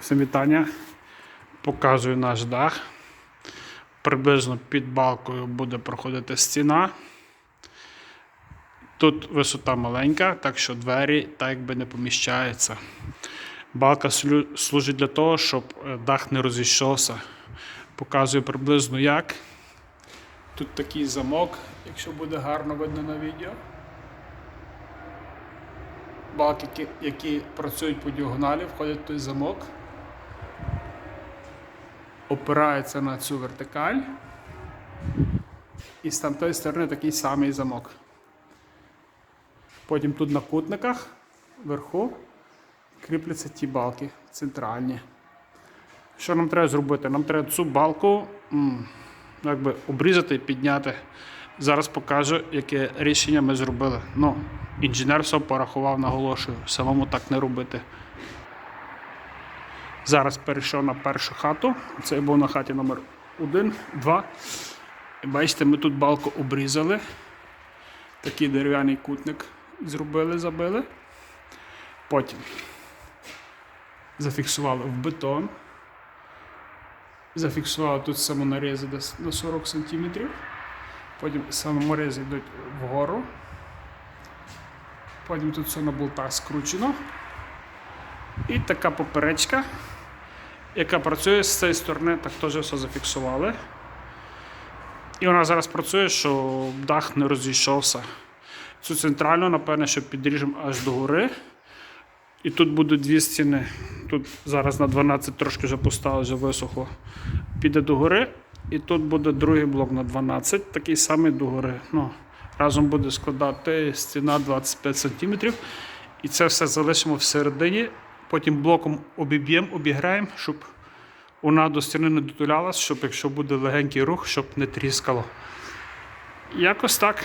Всім вітання. Показую наш дах. Приблизно під балкою буде проходити стіна. Тут висота маленька, так що двері так якби не поміщаються. Балка служить для того, щоб е, дах не розійшовся. Показую приблизно як. Тут такий замок, якщо буде гарно видно на відео. Балки, які, працюють по діагоналі, входять в той замок. Опирається на цю вертикаль. І з тамтої сторони такий самий замок. Потім тут на кутниках вверху кріпляться ті балки центральні. Що нам треба зробити? Нам треба цю балку якби обрізати і підняти. Зараз покажу, яке рішення ми зробили. Ну, інженер все порахував, наголошую, самому так не робити. Зараз перейшов на першу хату. Це був на хаті номер 1, 2. І бачите, ми тут балку обрізали. Такий дерев'яний кутник зробили, забили. Потім зафіксували в бетон. Зафіксували тут самонарізи десь на 40 см. Потім саморізи йдуть вгору. Потім тут все на болтах скручено. І така поперечка, яка працює з цієї сторони, так теж все зафіксували. І вона зараз працює, що дах не розійшовся. Цю центральну, напевне, що підріжемо аж до гори. І тут будуть дві стіни. Тут зараз на 12 трошки вже поставили, вже висохло. Піде до гори. І тут буде другий блок на 12, такий самий до гори. Ну, разом буде складати стіна 25 см. І це все залишимо всередині. Потім блоком обіб'ємо, обіграємо, щоб вона до стіни не дотулялась, щоб якщо буде легенький рух, щоб не тріскало. Якось так.